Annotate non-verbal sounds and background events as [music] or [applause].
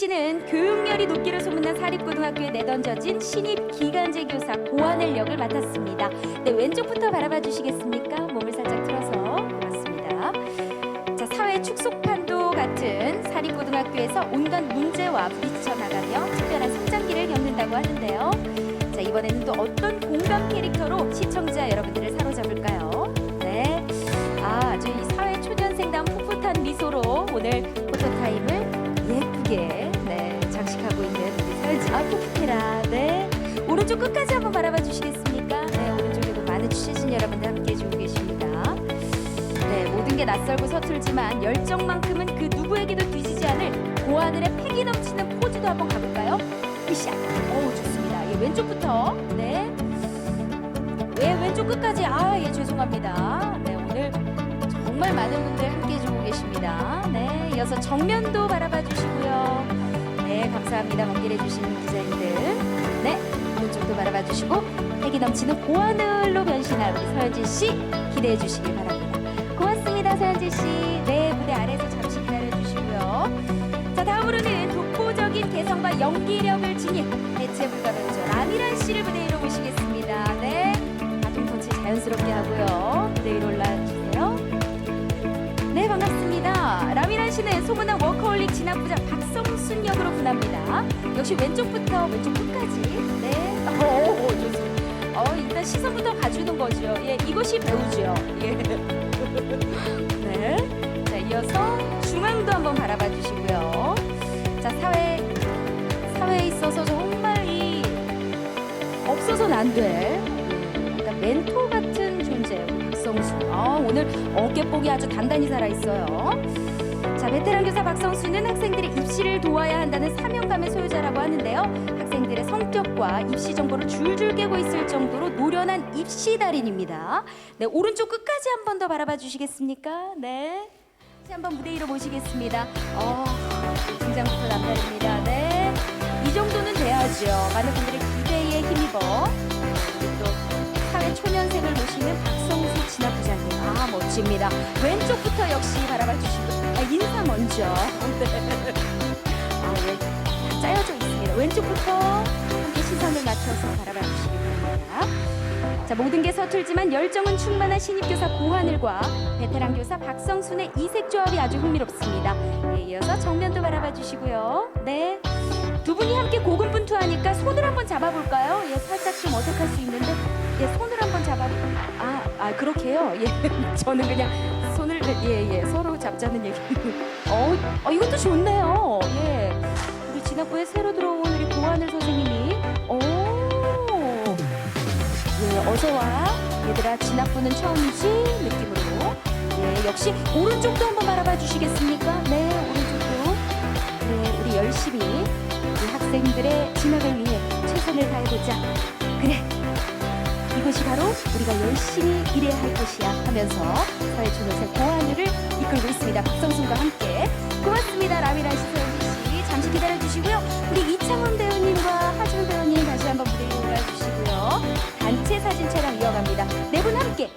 씨는 교육열이 높기로 소문난 사립고등학교에 내던져진 신입 기간제 교사 고하늘 역을 맡았습니다. 네, 왼쪽부터 바라봐 주시겠습니까? 몸을 살짝 틀어서 고맙습니다. 자, 사회 축소판도 같은 사립고등학교에서 온갖 문제와 부딪혀 나가며 특별한 성장기를 겪는다고 하는데요. 자, 이번에는 또 어떤 공감 캐릭터로 시청자 여러분들을 사로잡을까요? 네. 아, 아주 이 사회 초년생다운 풋풋한 미소로 오늘 포토타임을 예쁘게 아, 풋풋해라. 네. 오른쪽 끝까지 한번 바라봐 주시겠습니까? 네, 오른쪽에도 많은 취재진 여러분들 함께 해주고 계십니다. 네, 모든 게 낯설고 서툴지만 열정만큼은 그 누구에게도 뒤지지 않을 고하늘의 패기 넘치는 포즈도 한번 가볼까요? 으쌰. 어우, 좋습니다. 예, 왼쪽부터. 네. 왜 왼쪽 끝까지? 아, 예, 죄송합니다. 네, 오늘 정말 많은 분들 함께 해주고 계십니다. 네, 이어서 정면도 바라봐 주시고요. 네, 감사합니다. 먼 길 해주시는 기자님들. 네, 오른쪽도 바라봐 주시고 패기 넘치는 고하늘로 변신할 우리 서현진 씨 기대해 주시기 바랍니다. 고맙습니다, 서현진 씨. 네, 무대 아래에서 잠시 기다려 주시고요. 자, 다음으로는 독보적인 개성과 연기력을 지닌 대체 불가 배우죠 라미란 씨를 무대 위로 모시겠습니다. 네, 바통 터치 자연스럽게 하고요. 무대 위로 올라주세요. 네, 반갑습니다. 라미란 씨는 소문난 워커홀릭 진압부장 박 성순 역으로 분합니다. 역시 왼쪽부터 왼쪽 끝까지. 네, 오, 좋습니다. 어, 일단 시선부터 가주는 거죠. 예, 이것이 배우죠. 예. [laughs] 네. 자, 이어서 중앙도 한번 바라봐 주시고요. 자, 사회 사회에 있어서 정말 이 없어서는 안 돼. 예, 약간 멘토 같은 존재 박성수. 아, 오늘 어깨복이 아주 단단히 살아 있어요. 자, 베테랑 교사 박성수는 학생들의 입시를 도와야 한다는 사명감의 소유자라고 하는데요. 학생들의 성격과 입시 정보를 줄줄 깨고 있을 정도로 노련한 입시 달인입니다. 네, 오른쪽 끝까지 한 번 더 바라봐 주시겠습니까? 네. 다시 한번 무대 위로 모시겠습니다. 어, 등장부터 남다릅니다. 네. 이 정도는 돼야죠. 많은 분들의 기대에 힘입어 아, 멋집니다. 왼쪽부터 역시 바라봐 주시고. 아, 인사 먼저. 네. 아, 예. 다 짜여져 있습니다. 왼쪽부터 함께 시선을 맞춰서 바라봐 주시기 바랍니다. 자, 모든 게 서툴지만 열정은 충만한 신입교사 고하늘과 베테랑 교사 박성순의 이색 조합이 아주 흥미롭습니다. 예, 이어서 정면도 바라봐 주시고요. 네. 두 분이 함께 고군 분투하니까 손을 한번 잡아볼까요? 예, 살짝 좀 어색할 수 있는데, 예, 손을 한번 잡아. 아, 아 그렇게요. 예, [laughs] 저는 그냥 손을 예, 예, 서로 잡자는 얘기. [laughs] 어, 어, 이것도 좋네요. 예, 우리 진학부에 새로 들어온 우리 고하늘 선생님이, 오, 예, 어서 와. 얘들아, 진학부는 처음이지? 느낌으로. 예, 역시 오른쪽도 한번 바라봐 주시겠습니까? 네, 오른쪽도. 네, 우리 열심히 학생들의 진학을 위해 최선을 다해보자. 그래, 이곳이 바로 우리가 열심히 일해야 할 곳이야 하면서 사회초년생 고한유를 이끌고 있습니다. 박성순과 함께 고맙습니다. 라미라 시소연씨 잠시 기다려주시고요. 우리 이창원 배우님과 하준 배우님 다시 한번 무대 위로 올라주시고요. 단체 사진 촬영 이어갑니다. 네 분 함께.